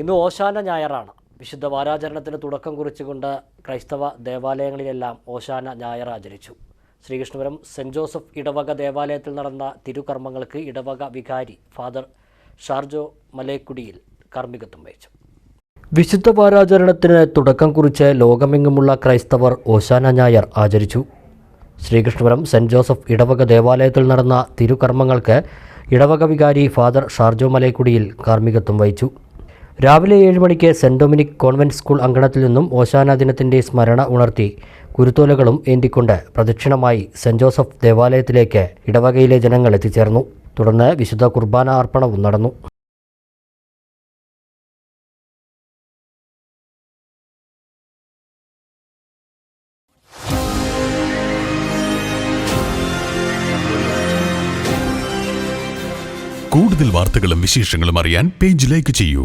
ഇന്ന് ഓശാന ഞായറാണ്. വിശുദ്ധ വാരാചരണത്തിന് തുടക്കം കുറിച്ചുകൊണ്ട് ക്രൈസ്തവ ദേവാലയങ്ങളിലെല്ലാം ഓശാന ഞായർ ആചരിച്ചു. ശ്രീകൃഷ്ണപുരം സെന്റ് ജോസഫ് ഇടവക ദേവാലയത്തിൽ നടന്ന തിരുകർമ്മങ്ങൾക്ക് ഇടവക വികാരി ഫാദർ ഷാർജോ മലേക്കുടിയിൽ കാർമ്മികത്വം വഹിച്ചു. വിശുദ്ധ വാരാചരണത്തിന് തുടക്കം കുറിച്ച് ലോകമെങ്ങുമുള്ള ക്രൈസ്തവർ ഓശാന ഞായർ ആചരിച്ചു. ശ്രീകൃഷ്ണപുരം സെന്റ് ജോസഫ് ഇടവക ദേവാലയത്തിൽ നടന്ന തിരുകർമ്മങ്ങൾക്ക് ഇടവക വികാരി ഫാദർ ഷാർജോ മലയക്കുടിയിൽ കാർമ്മികത്വം വഹിച്ചു. രാവിലെ ഏഴ് മണിക്ക് സെന്റ് ഡൊമിനിക് കോൺവെന്റ് സ്കൂൾ അങ്കണത്തിൽ നിന്നും ഓശാന ദിനത്തിന്റെ സ്മരണ ഉണർത്തി കുരുത്തോലകളും ഏന്തിക്കൊണ്ട് പ്രദക്ഷിണമായി സെന്റ് ജോസഫ് ദേവാലയത്തിലേക്ക് ഇടവകയിലെ ജനങ്ങൾ എത്തിച്ചേർന്നു. തുടർന്ന് വിശുദ്ധ കുർബാന അർപ്പണവും നടന്നു. കൂടുതൽ വാർത്തകളും വിശേഷങ്ങളും അറിയാൻ പേജ് ലൈക്ക് ചെയ്യൂ.